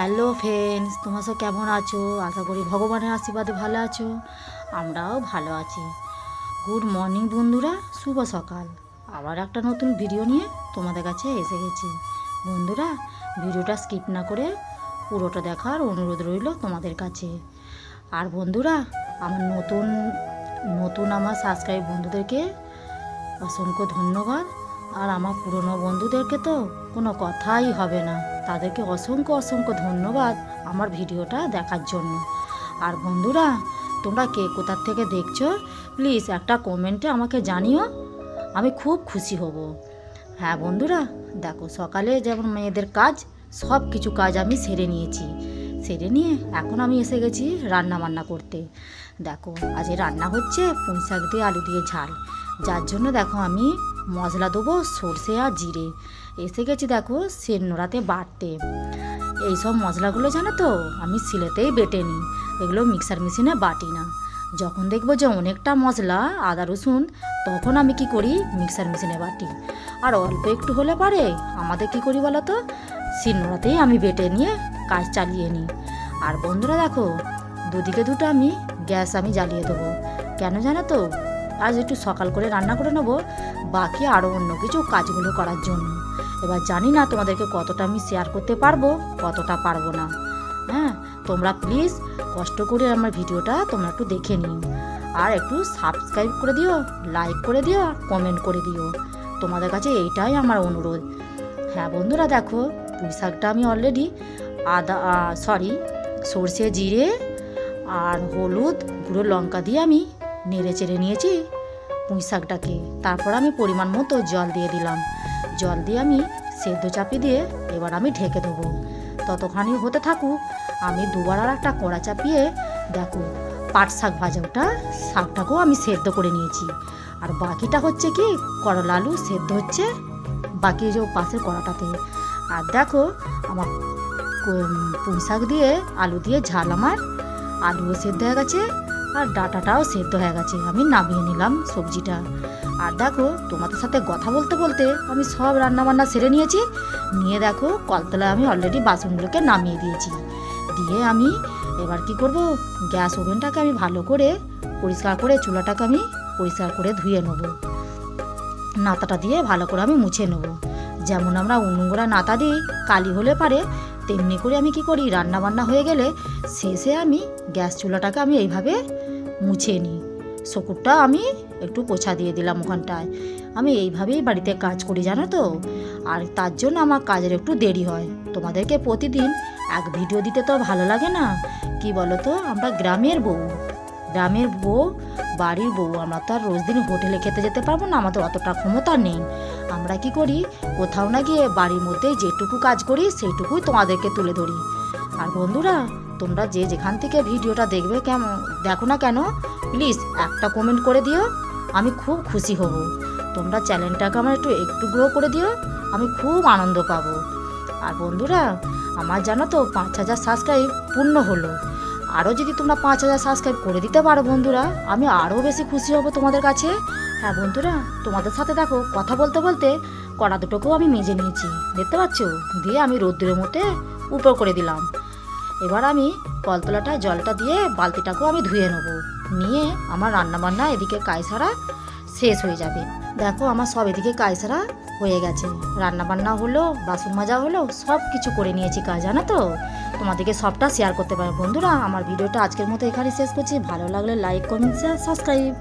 Hello friends, তোমরা সব কেমন আছো? আশা করি ভগবানের আশীর্বাদে ভালো আছো, আমরাও ভালো আছি। গুড মর্নিং বন্ধুরা, শুভ সকাল। আবার একটা নতুন ভিডিও নিয়ে তোমাদের কাছে এসে গেছি। বন্ধুরা, ভিডিওটা স্কিপ না করে পুরোটা দেখার অনুরোধ রইল তোমাদের কাছে। আর বন্ধুরা, আমার নতুন নতুন আমার সাবস্ক্রাইব বন্ধুদেরকে অসংখ্য ধন্যবাদ। আর আমার পুরনো বন্ধুদেরকে তো কোনো কথাই হবে না। তাদেরকে অসংখ্য অসংখ্য ধন্যবাদ আমার ভিডিওটা দেখার জন্য। আর বন্ধুরা, তোমরা কে কোথার থেকে দেখছ, প্লিজ একটা কমেন্টে আমাকে জানিও, আমি খুব খুশি হব। হ্যাঁ বন্ধুরা, দেখো সকালে যেমন মেয়েদের কাজ, সব কিছু কাজ আমি সেরে নিয়েছি। সেরে নিয়ে এখন আমি এসে গেছি রান্না বান্না করতে। দেখো আজ রান্না হচ্ছে পুঁই শাক দিয়ে আলু দিয়ে ঝাল। যার জন্য দেখো আমি মশলা দেবো সর্ষে আর জিরে। এসে গেছি দেখো নোড়াতে বাটতে এইসব মশলাগুলো জানো তো, আমি সিলেতেই বেটে নিই। এগুলো মিক্সার মেশিনে বাটি না। যখন দেখব যে অনেকটা মশলা, আদা, রসুন, তখন আমি কি করি? মিক্সার মেশিনে বাটি। আর অল্প একটু হলে পারে, আমাদের কি করি বলো তো? শিলনোড়াতেই আমি বেটে নিয়ে কাজ চালিয়ে নিই। আর বন্ধুরা দেখো, দুদিকে দুটো আমি গ্যাস আমি জ্বালিয়ে দেবো। কেন জানো তো? আজ একটু সকাল করে রান্না করে নেব, বাকি আরও অন্য কিছু কাজগুলো করার জন্য। এবার জানি না তোমাদেরকে কতটা আমি শেয়ার করতে পারব, কতটা পারব না। হ্যাঁ তোমরা প্লিজ কষ্ট করে আমার ভিডিওটা তোমরা একটু দেখে নিও। আর একটু সাবস্ক্রাইব করে দিও লাইক করে দিও, আর কমেন্ট করে দিও। তোমাদের কাছে এইটাই আমার অনুরোধ। হ্যাঁ বন্ধুরা দেখো, পুঁই শাকটা আমি অলরেডি আদা সরি সর্ষে, জিরে আর হলুদ, গুঁড়ো লঙ্কা দিয়ে আমি নেড়ে চেড়ে নিয়েছি পুঁই শাকটাকে। তারপর আমি পরিমাণ মতো জল দিয়ে দিলাম। জল দিয়ে আমি সেদ্ধ চাপিয়ে দিয়ে এবার আমি ঢেকে দেবো। ততখানি হতে থাকুক, আমি দুবার আর একটা কড়া চাপিয়ে দেখো, পাট শাক ভাজা, ওটা শাকটাকেও আমি সেদ্ধ করে নিয়েছি। আর বাকিটা হচ্ছে কি, করলা আলু সেদ্ধ হচ্ছে বাকি যে পাশের কড়াটাতে। আর দেখো, আমার পুঁই শাক দিয়ে আলু দিয়ে ঝাল আমার। আলুও সেদ্ধ হয়ে গেছে, আর ডাটাটাও সেদ্ধ হয়ে গেছে। আমি নামিয়ে নিলাম সবজিটা। আর দেখো, তোমাদের সাথে কথা বলতে বলতে আমি সব রান্না বান্না সেরে নিয়েছি। নিয়ে দেখো কলতলায় আমি অলরেডি বাসনগুলোকে নামিয়ে দিয়েছি। দিয়ে আমি এবার কি করব, গ্যাস ওভেনটাকে আমি ভালো করে পরিষ্কার করে, চুলাটাকে আমি পরিষ্কার করে ধুয়ে নেব। নাতাটা দিয়ে ভালো করে আমি মুছে নেব। যেমন আমরা উনুঙ্গরা নাতা দিই, কালি হলে পারে, তেমনি করে আমি কি করি রান্না বান্না হয়ে গেলে শেষে আমি গ্যাস চুলাটাকে আমি এইভাবে মুছে নিই। শকুরটা আমি একটু পোছা দিয়ে দিলাম ওখানটায়। আমি এইভাবেই বাড়িতে কাজ করি, জানো তো। আর তার জন্য আমার কাজের একটু দেরি হয়। তোমাদেরকে প্রতিদিন এক ভিডিও দিতে তো ভালো লাগে না। কি বলো তো আমরা গ্রামের বউ। গ্রামের বউ, বাড়ির বউ, আমরা তো আর রোজ দিন হোটেলে খেতে যেতে পারব না, আমাদের অতটা ক্ষমতা নেই। আমরা কি করি? কোথাও না গিয়ে বাড়ির মধ্যে যেটুকু কাজ করি, সেইটুকুই তোমাদেরকে তুলে ধরি। আর বন্ধুরা, তোমরা যে যেখান থেকে ভিডিওটা দেখবে কেমন, দেখো না কেন প্লিজ একটা কমেন্ট করে দিও, আমি খুব খুশি হব। তোমরা চ্যানেলটাকে আমার একটু একটু গ্রো করে দিও, আমি খুব আনন্দ পাবো। আর বন্ধুরা, আমার জানো তো পাঁচ হাজার সাবস্ক্রাইব পূর্ণ হলো। আরও যদি তোমরা পাঁচ হাজার সাবস্ক্রাইব করে দিতে পারো বন্ধুরা, আমি আরও বেশি খুশি হব তোমাদের কাছে। হ্যাঁ বন্ধুরা, তোমাদের সাথে দেখো, কথা বলতে বলতে কড়া দুটোকেও আমি মেজে নিয়েছি। দেখতে পাচ্ছ? দিয়ে আমি রোদ্দুরের মধ্যে উপর করে দিলাম। এবার আমি কলতলাটা, জলটা দিয়ে বালতিটাকেও আমি ধুয়ে নেব। নিয়ে আমার রান্নাবান্না এদিকে কায়সারা শেষ হয়ে যাবে। দেখো আমার সব এদিকে কায়সারা হয়ে গেছে। রান্নাবান্না হলো, বাসন মাজা হলো, সব কিছু করে নিয়েছি কাজ, জানো তো? তোমাদেরকে সবটা শেয়ার করতে পারো বন্ধুরা, আমার ভিডিওটা আজকের মতো এখানে শেষ করছি। ভালো লাগলে লাইক কমেন্ট শেয়ার সাবস্ক্রাইব